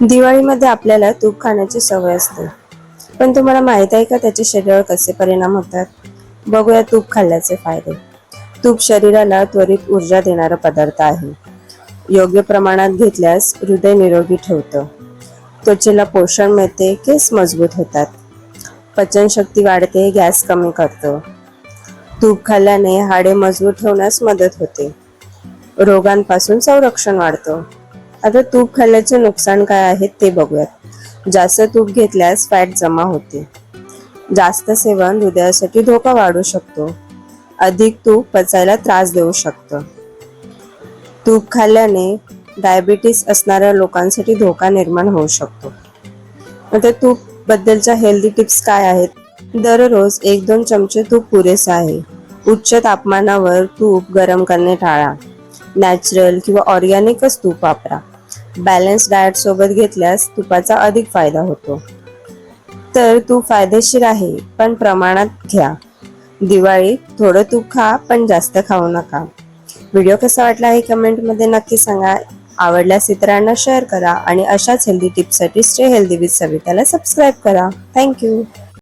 दिवाळीमध्ये आपल्याला तूप खाण्याची सवय असते. पण तुम्हाला माहीत आहे का त्याचे शरीरावर कसे परिणाम होतात? बघूया तूप खाल्ल्याचे फायदे. तूप शरीराला त्वरित ऊर्जा देणारा पदार्थ आहे. योग्य प्रमाणात घेतल्यास हृदय निरोगी ठेवतं. त्वचेला पोषण मिळते केस मजबूत होतात. पचनशक्ती वाढते गॅस कमी करतं. तूप खाल्ल्याने हाडे मजबूत ठेवण्यास मदत होते. रोगांपासून संरक्षण वाढतं. आता तूप खाल्ल्याचे नुकसान काय आहेत ते बघूयात. जास्त तूप घेतल्यास फॅट जमा होते. जास्त सेवन हृदयासाठी धोका वाढू शकतो. अधिक तूप पचायला त्रास देऊ शकतं. तूप खाल्ल्याने डायबिटीस असणाऱ्या लोकांसाठी धोका निर्माण होऊ शकतो. आता तूप बद्दलच्या हेल्दी टिप्स काय आहेत? दररोज एक दोन चमचे तूप पुरेसे आहे. उच्च तापमानावर तूप गरम करणे टाळा. नॅचरल किंवा ऑर्गॅनिकच तूप वापरा. बॅलन्स डाएट सोबत घेतल्यास तुपाचा अधिक फायदा होतो. तर तूप फायदेशीर आहे पण प्रमाणात घ्या. दिवाळी थोडं तूप खा पण जास्त खाऊ नका. व्हिडिओ कसा वाटला हे कमेंटमध्ये नक्की सांगा. आवडल्यास इतरांना शेअर करा आणि अशाच हेल्दी टिप्ससाठी स्टे हेल्दी विथ सविताला सबस्क्राईब करा. Thank you